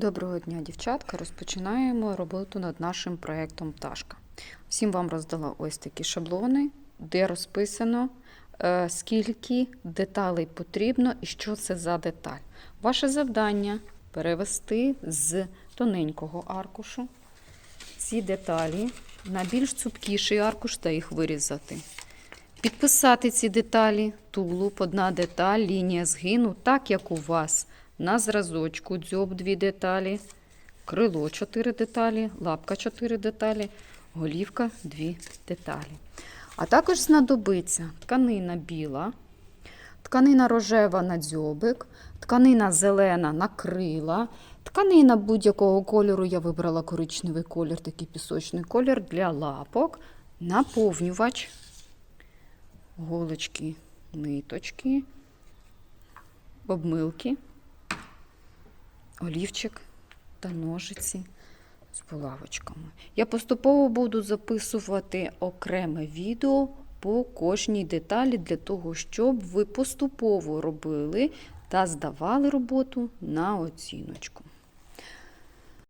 Доброго дня, дівчатка. Розпочинаємо роботу над нашим проєктом Пташка. Всім вам роздала ось такі шаблони, де розписано, е, скільки деталей потрібно і що це за деталь. Ваше завдання перевести з тоненького аркушу ці деталі на більш цупкіший аркуш та їх вирізати. Підписати ці деталі, тулуб, одна деталь, лінія згину, так як у вас на зразочку, дзьоб дві деталі, крило 4 деталі, лапка 4 деталі, голівка 2 деталі. А також знадобиться тканина біла, тканина рожева на дзьобик, тканина зелена на крила, тканина будь-якого кольору. Я вибрала коричневий колір, такий пісочний колір для лапок, наповнювач, голочки, ниточки, обмилки олівчик та ножиці з булавочками. Я поступово буду записувати окреме відео по кожній деталі для того, щоб ви поступово робили та здавали роботу на оціночку.